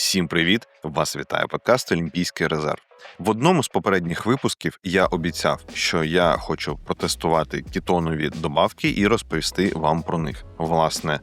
Всім привіт! Вас вітає подкаст Олімпійський резерв. В одному з попередніх випусків я обіцяв, що я хочу протестувати кетонові добавки і розповісти вам про них. Власне,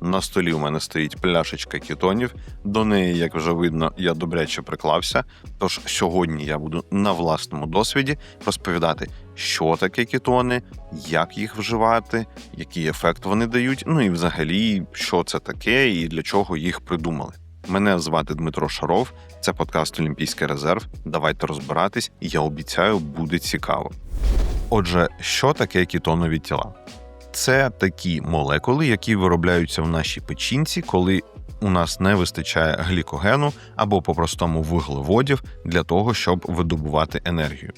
на столі у мене стоїть пляшечка кетонів. До неї, як вже видно, я добряче приклався. Тож сьогодні я буду на власному досвіді розповідати, що таке кетони, як їх вживати, який ефект вони дають. Ну і взагалі, що це таке і для чого їх придумали. Мене звати Дмитро Шаров. Це подкаст Олімпійський резерв. Давайте розбиратись, я обіцяю, буде цікаво. Отже, що таке кетонові тіла? Це такі молекули, які виробляються в нашій печінці, коли у нас не вистачає глікогену або по-простому вуглеводів для того, щоб видобувати енергію.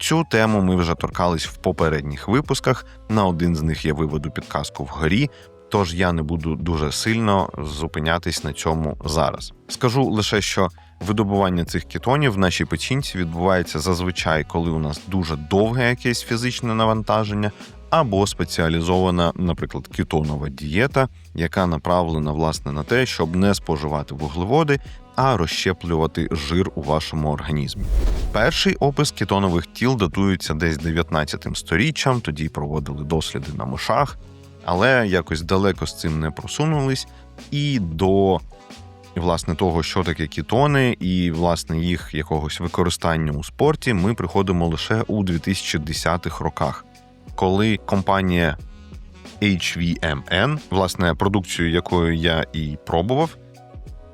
Цю тему ми вже торкались в попередніх випусках. На один з них я виведу підказку вгорі, тож я не буду дуже сильно зупинятись на цьому зараз. Скажу лише, що видобування цих кетонів в нашій печінці відбувається зазвичай, коли у нас дуже довге якесь фізичне навантаження. Або спеціалізована, наприклад, кетонова дієта, яка направлена власне на те, щоб не споживати вуглеводи, а розщеплювати жир у вашому організмі. Перший опис кетонових тіл датується десь 19 сторіччям, тоді проводили досліди на мишах, але якось далеко з цим не просунулись. І до власне того, що таке кітони, і власне їх якогось використання у спорті, ми приходимо лише у 2010-х роках, коли компанія HVMN, власне, продукцію, якою я і пробував,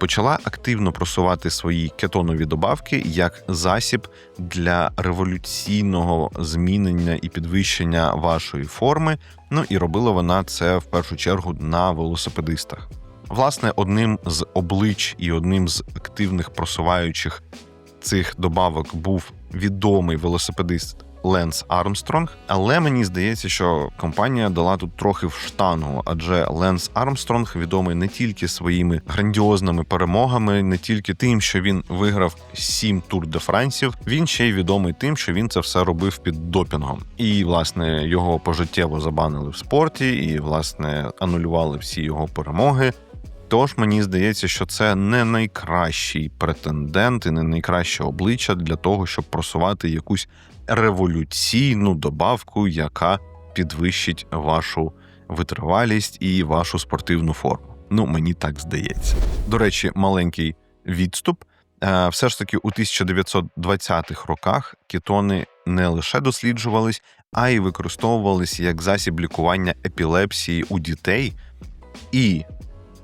почала активно просувати свої кетонові добавки як засіб для революційного змінення і підвищення вашої форми. Ну і робила вона це в першу чергу на велосипедистах. Власне, одним з облич і одним з активних просуваючих цих добавок був відомий велосипедист Ленс Армстронг, але мені здається, що компанія дала тут трохи в штангу, адже Ленс Армстронг відомий не тільки своїми грандіозними перемогами, не тільки тим, що він виграв сім тур де Франсів, він ще й відомий тим, що він це все робив під допінгом. І власне його пожиттєво забанили в спорті, і власне анулювали всі його перемоги. Тож мені здається, що це не найкращий претендент і не найкраще обличчя для того, щоб просувати якусь революційну добавку, яка підвищить вашу витривалість і вашу спортивну форму. Ну, мені так здається. До речі, маленький відступ. Е, все ж таки, у 1920-х роках кетони не лише досліджувались, а й використовувалися як засіб лікування епілепсії у дітей. І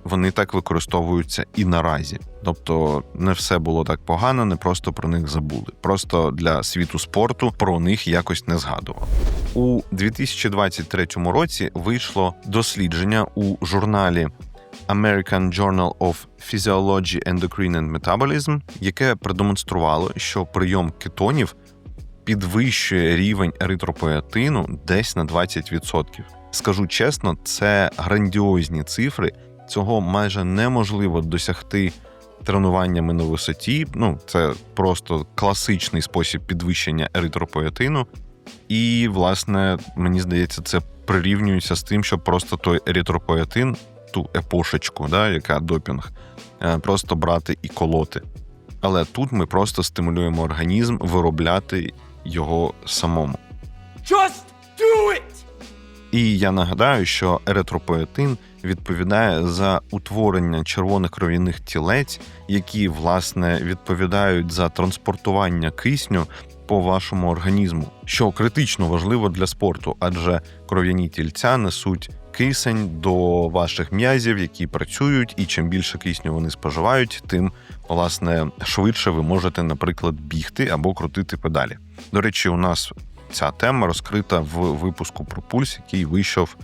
вони так використовуються і наразі. Тобто не все було так погано, не просто про них забули. Просто для світу спорту про них якось не згадував. У 2023 році вийшло дослідження у журналі American Journal of Physiology, Endocrine and Metabolism, яке продемонструвало, що прийом кетонів підвищує рівень еритропоетину десь на 20%. Скажу чесно, це грандіозні цифри. Цього майже неможливо досягти тренуваннями на висоті. Ну, це просто класичний спосіб підвищення еритропоетину. І, власне, мені здається, це прирівнюється з тим, щоб просто той еритропоетин, ту епошечку, да, яка допінг, е, просто брати і колоти. Але тут ми просто стимулюємо організм виробляти його самому. Just do it! І я нагадаю, що еритропоетин відповідає за утворення червоних кров'яних тілець, які власне відповідають за транспортування кисню по вашому організму, що критично важливо для спорту, адже кров'яні тільця несуть кисень до ваших м'язів, які працюють, і чим більше кисню вони споживають, тим власне швидше ви можете, наприклад, бігти або крутити педалі. До речі, у нас ця тема розкрита в випуску про пульс, який вийшов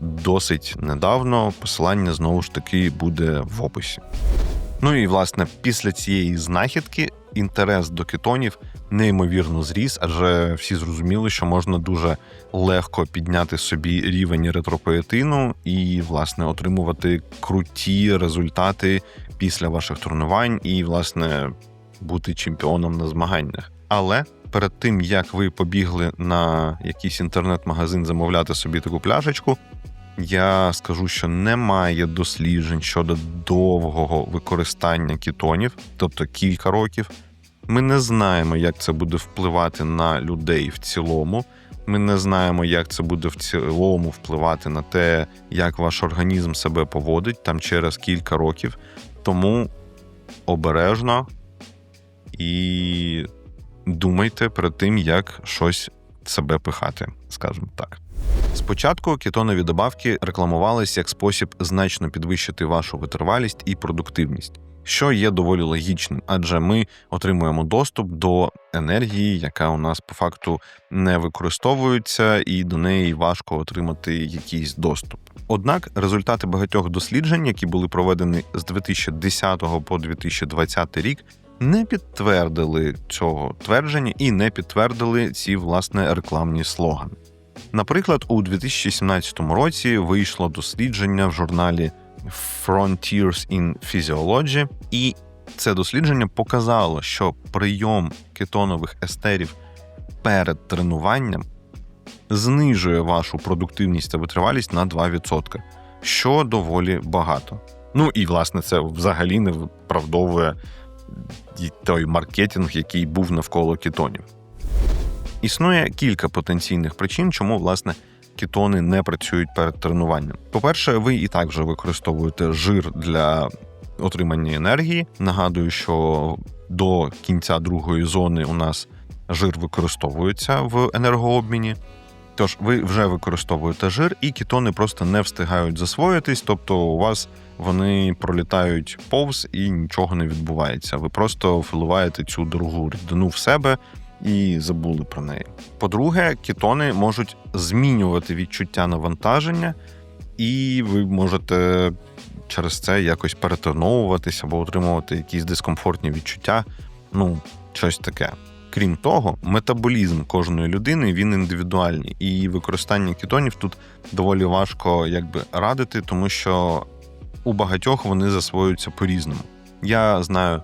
досить недавно. Посилання знову ж таки буде в описі. Ну і власне після цієї знахідки інтерес до кетонів неймовірно зріс, адже всі зрозуміли, що можна дуже легко підняти собі рівень ретропоетину і, власне, отримувати круті результати після ваших тренувань і, власне, бути чемпіоном на змаганнях. Але перед тим як ви побігли на якийсь інтернет-магазин замовляти собі таку пляшечку, Я скажу, що немає досліджень щодо довгого використання кетонів, тобто кілька років. Ми не знаємо, як це буде впливати на людей в цілому. Ми не знаємо, як це буде в цілому впливати на те, як ваш організм себе поводить там через кілька років. Тому обережно і думайте перед тим, як щось себе пихати, скажімо так. Спочатку кетонові добавки рекламувались як спосіб значно підвищити вашу витривалість і продуктивність, що є доволі логічним, адже ми отримуємо доступ до енергії, яка у нас по факту не використовується, і до неї важко отримати якийсь доступ. Однак результати багатьох досліджень, які були проведені з 2010 по 2020 рік, не підтвердили цього твердження і не підтвердили ці власне рекламні слогани. Наприклад, у 2017 році вийшло дослідження в журналі Frontiers in Physiology, і це дослідження показало, що прийом кетонових естерів перед тренуванням знижує вашу продуктивність та витривалість на 2%, що доволі багато. Ну і власне це взагалі не виправдовує той маркетинг, який був навколо кетонів. Існує кілька потенційних причин, чому власне кетони не працюють перед тренуванням. По-перше, ви і так вже використовуєте жир для отримання енергії. Нагадую, що до кінця другої зони у нас жир використовується в енергообміні. Тож ви вже використовуєте жир, і кетони просто не встигають засвоїтись, тобто у вас вони пролітають повз і нічого не відбувається. Ви просто вливаєте цю дорогу рідину в себе і забули про неї. По-друге, кетони можуть змінювати відчуття навантаження, і ви можете через це якось перетреновуватися або отримувати якісь дискомфортні відчуття. Ну, щось таке. Крім того, метаболізм кожної людини він індивідуальний, і використання кетонів тут доволі важко якби радити, тому що у багатьох вони засвоюються по-різному. Я знаю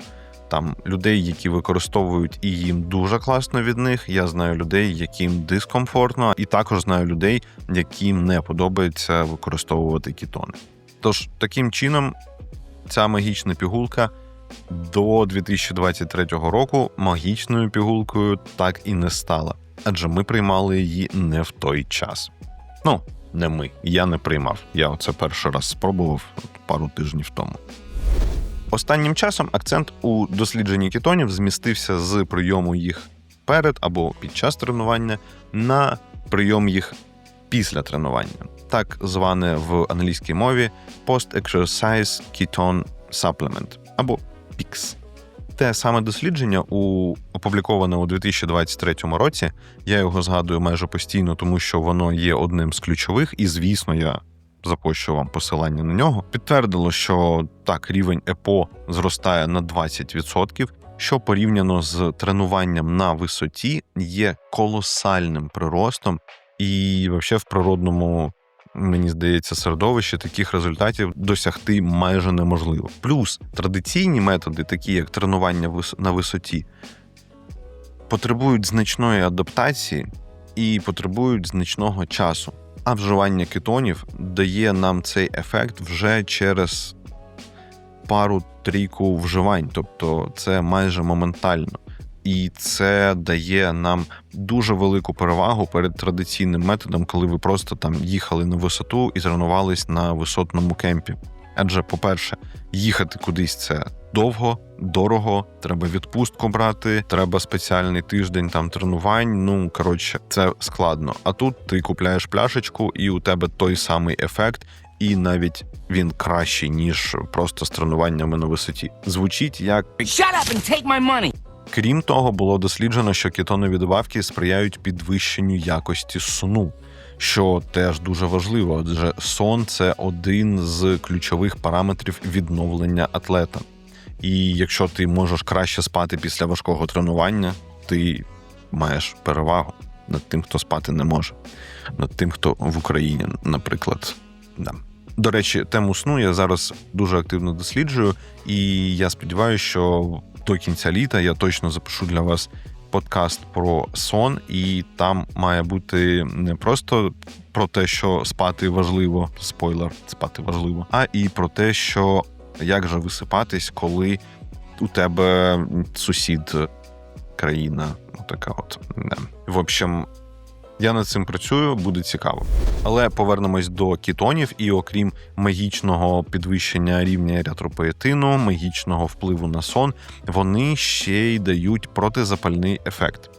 там людей, які використовують і їм дуже класно від них. Я знаю людей, яким дискомфортно, і також знаю людей, яким не подобається використовувати кетони. Тож таким чином, ця магічна пігулка до 2023 року магічною пігулкою так і не стала, адже ми приймали її не в той час. Ну, не ми. Я не приймав. Я оце перший раз спробував пару тижнів тому. Останнім часом акцент у дослідженні кетонів змістився з прийому їх перед або під час тренування на прийом їх після тренування, так зване в англійській мові Post-Exercise Ketone Supplement або PICS. Те саме дослідження у опубліковане у 2023 році. Я його згадую майже постійно, тому що воно є одним з ключових, і звісно, я запощу вам посилання на нього. Підтвердило, що так рівень ЕПО зростає на 20%, що порівняно з тренуванням на висоті є колосальним приростом, і взагалі в природному. Мені здається, середовище таких результатів досягти майже неможливо. Плюс традиційні методи, такі як тренування на висоті, потребують значної адаптації і потребують значного часу. А вживання кетонів дає нам цей ефект вже через пару трійку вживань, тобто це майже моментально. І це дає нам дуже велику перевагу перед традиційним методом, коли ви просто там їхали на висоту і тренувались на висотному кемпі. Адже, по-перше, їхати кудись це довго, дорого, треба відпустку брати, треба спеціальний тиждень там тренувань. Ну коротше, це складно. А тут ти купляєш пляшечку, і у тебе той самий ефект, і навіть він кращий ніж просто з тренуваннями на висоті. Звучить як Shut up and take my money. Крім того, було досліджено, що кетонові добавки сприяють підвищенню якості сну, що теж дуже важливо, адже сон це один з ключових параметрів відновлення атлета. І якщо ти можеш краще спати після важкого тренування, ти маєш перевагу над тим, хто спати не може, над тим, хто в Україні, наприклад. Да. До речі, тему сну я зараз дуже активно досліджую, і я сподіваюся, що до кінця літа я точно запишу для вас подкаст про сон, і там має бути не просто про те, що спати важливо, спойлер, спати важливо, а і про те, що як же висипатись, коли у тебе сусід, країна, така от. Не. В общем, я над цим працюю, буде цікаво. Але повернемось до кітонів, і окрім магічного підвищення рівня ретропоетину, магічного впливу на сон, вони ще й дають протизапальний ефект.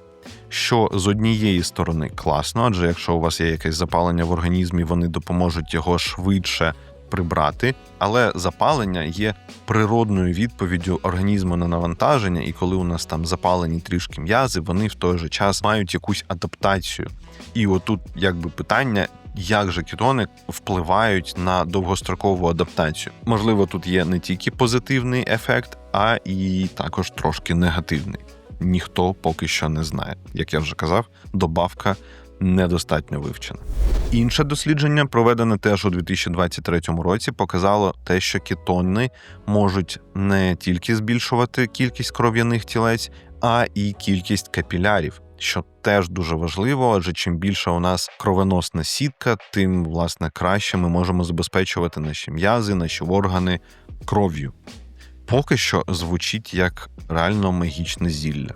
Що з однієї сторони класно, адже якщо у вас є якесь запалення в організмі, вони допоможуть його швидше прибрати. Але запалення є природною відповіддю організму на навантаження, і коли у нас там запалені трішки м'язи, вони в той же час мають якусь адаптацію. І отут, якби питання. Як же кетони впливають на довгострокову адаптацію? Можливо, тут є не тільки позитивний ефект, а і також трошки негативний. Ніхто поки що не знає. Як я вже казав, добавка недостатньо вивчена. Інше дослідження, проведене теж у 2023 році, показало те, що кетони можуть не тільки збільшувати кількість кров'яних тілець, а і кількість капілярів, що теж дуже важливо, адже чим більше у нас кровоносна сітка, тим власне краще ми можемо забезпечувати наші м'язи, наші органи кров'ю. Поки що звучить як реально магічне зілля.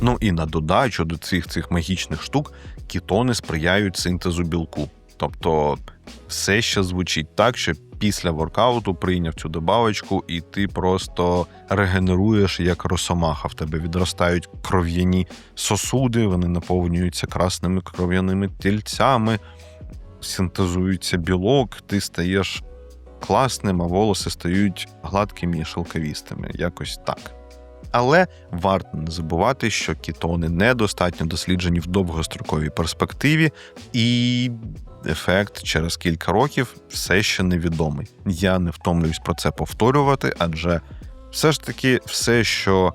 Ну і на додачу до цих цих магічних штук кетони сприяють синтезу білку. Тобто все ще звучить так, що після воркауту прийняв цю добавочку, і ти просто регенеруєш як росомаха. В тебе відростають кров'яні сосуди, вони наповнюються красними кров'яними тільцями, синтезується білок, ти стаєш класним, а волоси стають гладкими і шелковістими. Якось так. Але варто не забувати, що кетони недостатньо досліджені в довгостроковій перспективі, і ефект через кілька років все ще невідомий. Я не втомлююсь про це повторювати, адже все ж таки все, що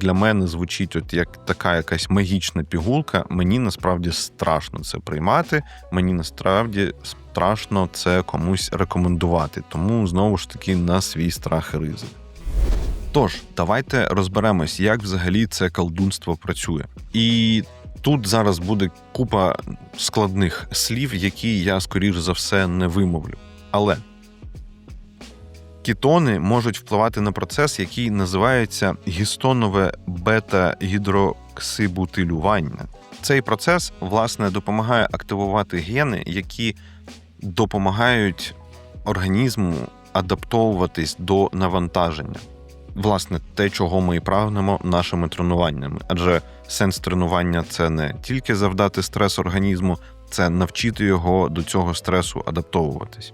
для мене звучить от як така якась магічна пігулка, мені насправді страшно це приймати. Мені насправді страшно це комусь рекомендувати. Тому знову ж таки на свій страх і ризик. Тож, давайте розберемось, як взагалі це колдунство працює. І тут зараз буде купа складних слів, які я, скоріш за все, не вимовлю. Але кетони можуть впливати на процес, який називається гістонове бета-гідроксибутилювання. Цей процес, власне, допомагає активувати гени, які допомагають організму адаптовуватись до навантаження власне те, чого ми і прагнемо нашими тренуваннями. Адже сенс тренування це не тільки завдати стрес організму, це навчити його до цього стресу адаптовуватись.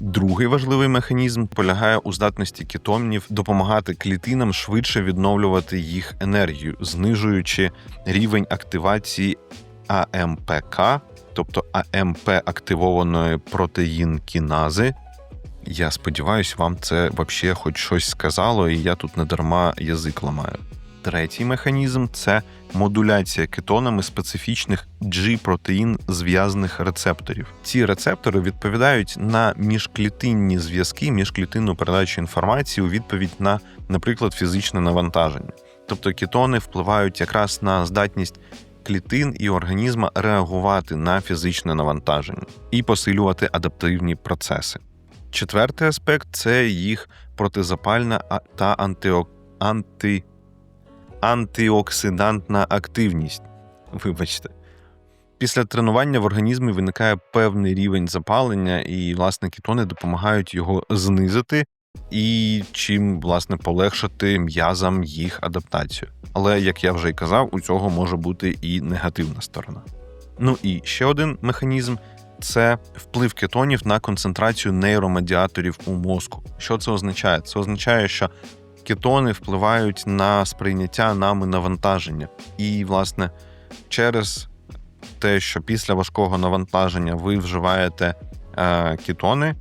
Другий важливий механізм полягає у здатності кетонів допомагати клітинам швидше відновлювати їх енергію, знижуючи рівень активації АМПК, тобто АМП активованої протеїн кінази, я сподіваюся, вам це взагалі хоч щось сказало, і я тут не дарма язик ламаю. Третій механізм це модуляція кетонами специфічних G-протеїн зв'язаних рецепторів. Ці рецептори відповідають на міжклітинні зв'язки, міжклітинну передачу інформації у відповідь на, наприклад, фізичне навантаження. Тобто кетони впливають якраз на здатність клітин і організма реагувати на фізичне навантаження і посилювати адаптивні процеси. Четвертий аспект це їх протизапальна та антио... анти... антиоксидантна активність. Вибачте. Після тренування в організмі виникає певний рівень запалення, і, власне, кетони допомагають його знизити і чим, власне, полегшити м'язам їх адаптацію. Але, як я вже й казав, у цього може бути і негативна сторона. Ну і ще один механізм це вплив кетонів на концентрацію нейромедіаторів у мозку. Що це означає? Це означає, що кетони впливають на сприйняття нами навантаження. І, власне, через те, що після важкого навантаження ви вживаєте е, кетони,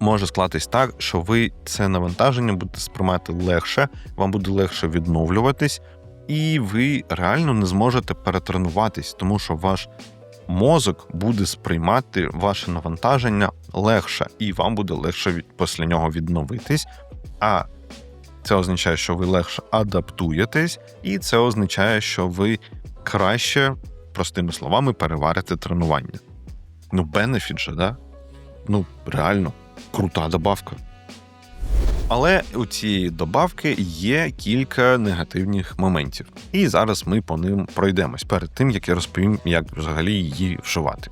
може склатись так, що ви це навантаження будете сприймати легше, вам буде легше відновлюватись, і ви реально не зможете перетренуватись, тому що ваш мозок буде сприймати ваше навантаження легше, і вам буде легше від, після нього відновитись. А це означає, що ви легше адаптуєтесь, і це означає, що ви краще простими словами, переварити тренування. Ну, бенефіт же, да? Ну, реально, крута добавка. Але у цієї добавки є кілька негативних моментів. І зараз ми по ним пройдемось перед тим, як я розповім, як взагалі її вживати.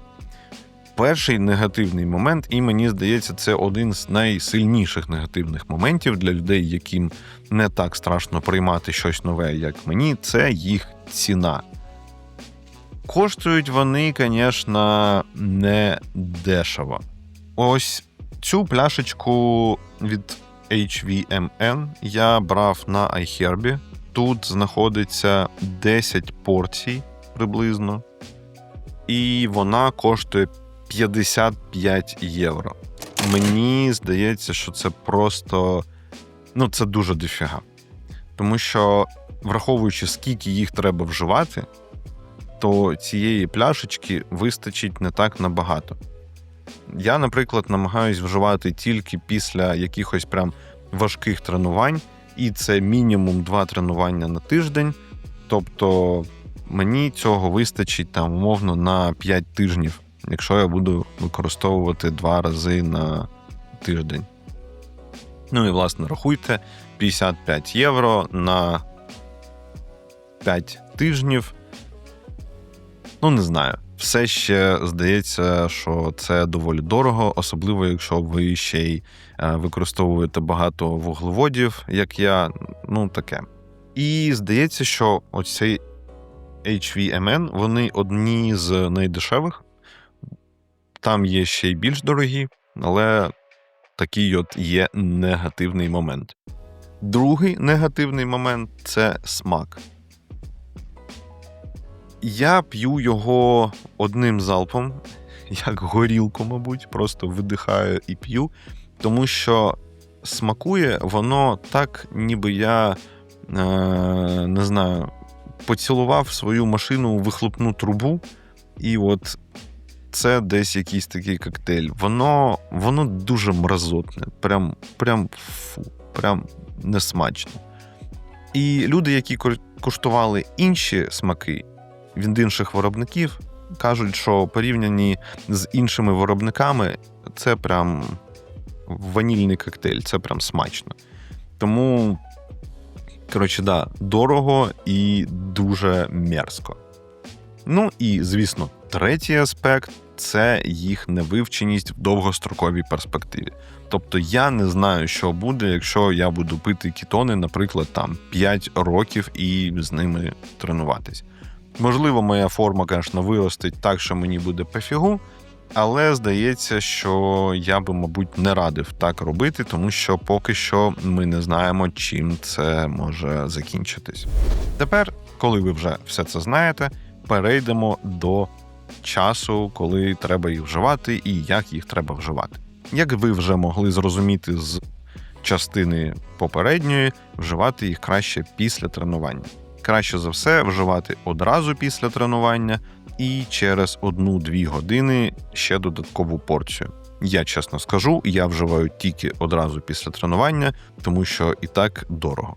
Перший негативний момент, і мені здається, це один з найсильніших негативних моментів для людей, яким не так страшно приймати щось нове, як мені, це їх ціна. Коштують вони, звісно, не дешево. Ось цю пляшечку від HVMN я брав на iHerb. Тут знаходиться 10 порцій приблизно, і вона коштує 55 євро. Мені здається, що це просто ну, це дуже дофіга. Тому що, враховуючи, скільки їх треба вживати, то цієї пляшечки вистачить не так набагато. Я, наприклад, намагаюсь вживати тільки після якихось прям важких тренувань, і це мінімум два тренування на тиждень. Тобто мені цього вистачить там умовно на 5 тижнів, якщо я буду використовувати два рази на тиждень. Ну і власне рахуйте 55 євро на 5 тижнів. Ну, не знаю. Все ще здається, що це доволі дорого, особливо якщо ви ще й е, використовуєте багато вуглеводів, як я, ну таке. І здається, що оцей HVMN, вони одні з найдешевих. Там є ще й більш дорогі, але такий от є негативний момент. Другий негативний момент це смак. Я п'ю його одним залпом, як горілку, мабуть, просто видихаю і п'ю, тому що смакує воно так, ніби я е, не знаю, поцілував свою машину у вихлопну трубу, і от це десь якийсь такий коктейль. Воно воно дуже мразотне, прям, прям фу, прям несмачно. І люди, які куштували інші смаки від інших виробників, кажуть, що порівняні з іншими виробниками, це прям ванільний коктейль, це прям смачно. Тому, коротше, да, дорого і дуже мерзко. Ну і, звісно, третій аспект це їх невивченість в довгостроковій перспективі. Тобто я не знаю, що буде, якщо я буду пити кітони, наприклад, там 5 років і з ними тренуватись. Можливо, моя форма, звісно, виростить так, що мені буде пофігу, але здається, що я би, мабуть, не радив так робити, тому що поки що ми не знаємо, чим це може закінчитись. Тепер, коли ви вже все це знаєте, перейдемо до часу, коли треба їх вживати і як їх треба вживати. Як ви вже могли зрозуміти з частини попередньої, вживати їх краще після тренування. Краще за все вживати одразу після тренування і через 1-2 години ще додаткову порцію. Я чесно скажу, я вживаю тільки одразу після тренування, тому що і так дорого.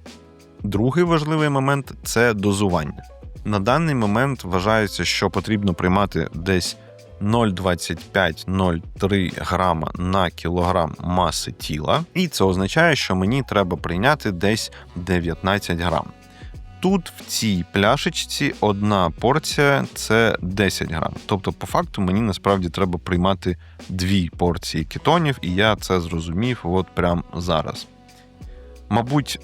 Другий важливий момент це дозування. На даний момент вважається, що потрібно приймати десь 0,25-0,3 грама на кілограм маси тіла, і це означає, що мені треба прийняти десь 19 грам. Тут в цій пляшечці одна порція це 10 грам. Тобто, по факту, мені насправді треба приймати дві порції кетонів, і я це зрозумів от прямо зараз. Мабуть,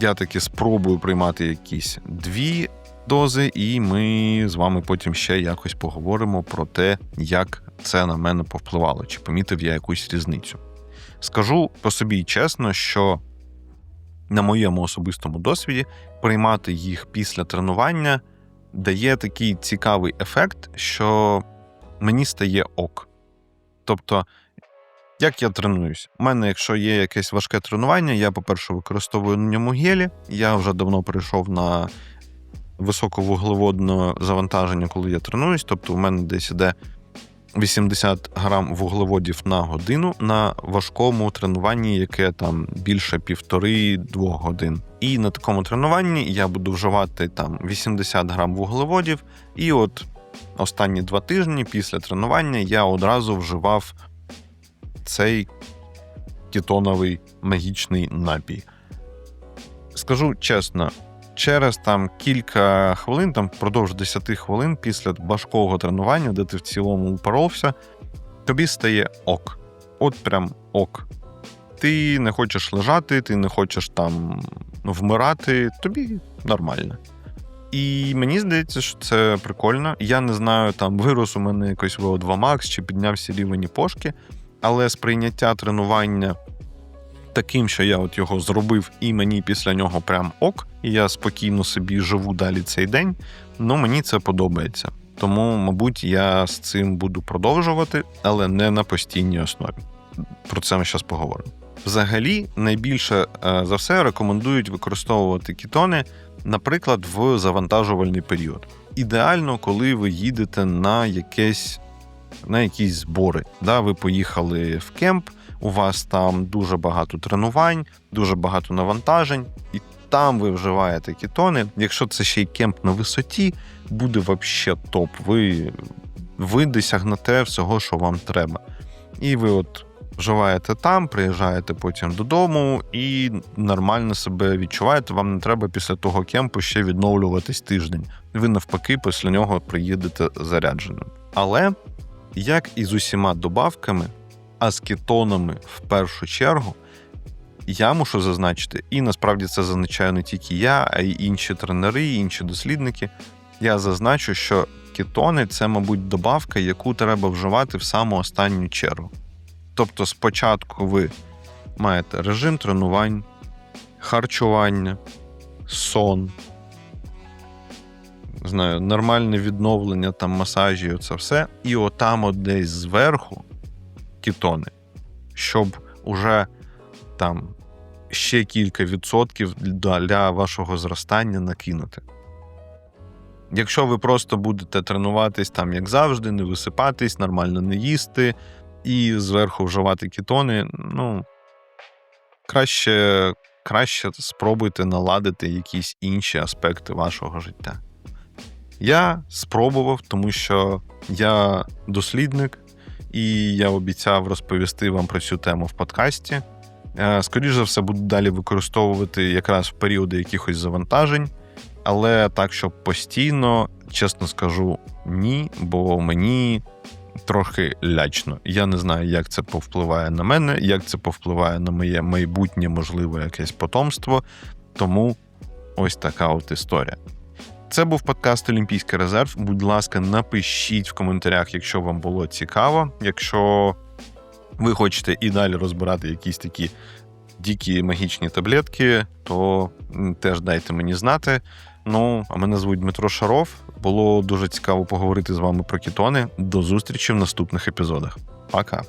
я таки спробую приймати якісь дві дози, і ми з вами потім ще якось поговоримо про те, як це на мене повпливало, чи помітив я якусь різницю. Скажу по собі чесно, що на моєму особистому досвіді приймати їх після тренування дає такий цікавий ефект, що мені стає ок. Тобто, як я тренуюсь? У мене, якщо є якесь важке тренування, я, по-перше, використовую на ньому гелі. Я вже давно перейшов на високовуглеводне завантаження, коли я тренуюсь. Тобто, у мене десь іде 80 грам вуглеводів на годину на важкому тренуванні, яке там більше півтори-двох годин. І на такому тренуванні я буду вживати там 80 грам вуглеводів. І от останні два тижні після тренування я одразу вживав цей кетоновий магічний напій. Скажу чесно, через там кілька хвилин, там впродовж 10 хвилин після важкого тренування, де ти в цілому упоровся, тобі стає ок. От прям ок. Ти не хочеш лежати, ти не хочеш там вмирати, тобі нормально. І мені здається, що це прикольно. Я не знаю, там вирос у мене якось VO2 Max чи піднявся рівень пошки, але сприйняття тренування таким, що я от його зробив, і мені після нього прям ок, і я спокійно собі живу далі цей день. Ну мені це подобається. Тому, мабуть, я з цим буду продовжувати, але не на постійній основі. Про це ми зараз поговоримо. Взагалі, найбільше е, за все рекомендують використовувати кетони, наприклад, в завантажувальний період. Ідеально, коли ви їдете на якесь на якісь збори. Да, Ви поїхали в кемп, у вас там дуже багато тренувань, дуже багато навантажень, і там ви вживаєте кетони. Якщо це ще й кемп на висоті, буде вообще топ. Ви, ви досягнете всього, що вам треба. І ви от вживаєте там, приїжджаєте потім додому і нормально себе відчуваєте. Вам не треба після того кемпу ще відновлюватись тиждень. Ви навпаки, після нього приїдете зарядженим. Але як і з усіма добавками, а з кетонами в першу чергу, я мушу зазначити, і насправді це зазначаю не тільки я, а й інші тренери, і інші дослідники. Я зазначу, що кетони це, мабуть, добавка, яку треба вживати в саму останню чергу. Тобто, спочатку ви маєте режим тренувань, харчування, сон, знаю, нормальне відновлення, там масажі, це все. І отам от десь зверху кетони, щоб уже там ще кілька відсотків для вашого зростання накинути. Якщо ви просто будете тренуватись там, як завжди, не висипатись, нормально не їсти і зверху вживати кетони, ну краще, краще спробуйте наладити якісь інші аспекти вашого життя. Я спробував, тому що я дослідник, і я обіцяв розповісти вам про цю тему в подкасті. Е, Скоріше за все, буду далі використовувати якраз в періоди якихось завантажень, але так, щоб постійно, чесно скажу, ні, бо мені трохи лячно. Я не знаю, як це повпливає на мене, як це повпливає на моє майбутнє, можливо, якесь потомство. Тому ось така от історія. Це був подкаст Олімпійський резерв. Будь ласка, напишіть в коментарях, якщо вам було цікаво. Якщо ви хочете і далі розбирати якісь такі дикі магічні таблетки, то теж дайте мені знати. Ну, а мене звуть Дмитро Шаров. Було дуже цікаво поговорити з вами про кетони. До зустрічі в наступних епізодах. Пока!